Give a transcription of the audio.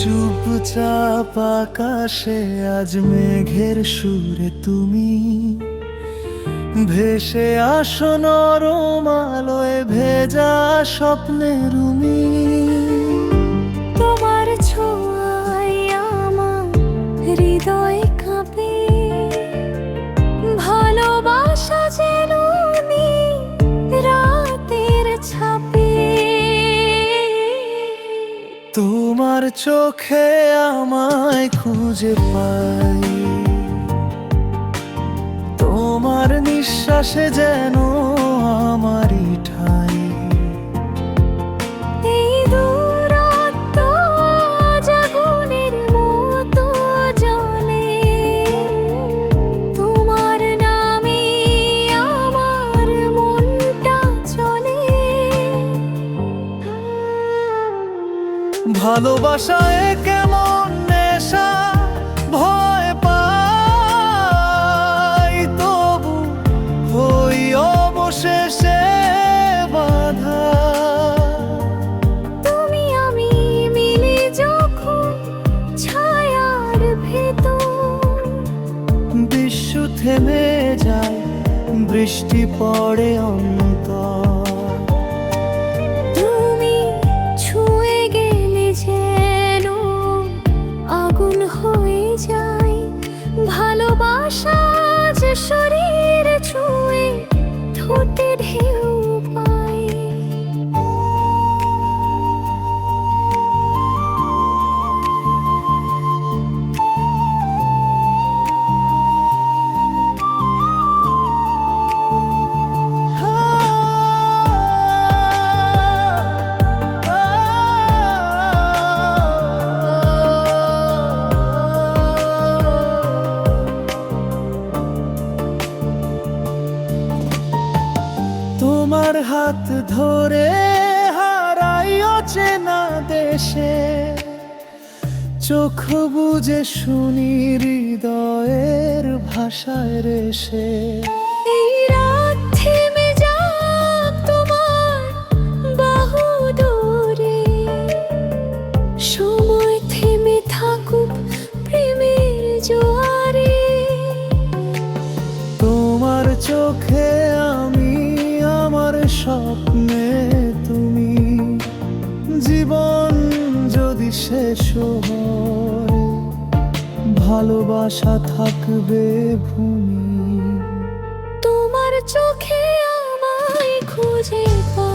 চুপচাপ আকাশে আজ মেঘের সুরে তুমি। ভেসে আসো নরম ভেজা স্বপ্নে রুমি। তোমার ছোঁয়ায় আমার হৃদয় তোমার চোখে আমায় খুঁজে পাই। তোমার নিঃশ্বাসে যেন ভালোবাসায় কেমন নেশা? ভয় পাই তবু হই অবশেষে বাধা। তুমি আমি মিলে যখন ছায়ার ভেতর বিশ্ব থেমে যায় বৃষ্টি পড়ে অন্তর। হাত ধরে হারাই অচেনা দেশে। চোখ বুঝে শুনি হৃদয়ের ভাষায় রেশে। এই রাত থেমে যাক তোমার বাহু ডোরে সময় থেমে থাকুক প্রেমের জোয়ারে। তোমার চোখে জীবন যদি শেষ হয় ভালোবাসা থাকবে ভূমি। তোমার চোখে আমায় খুঁজে পাই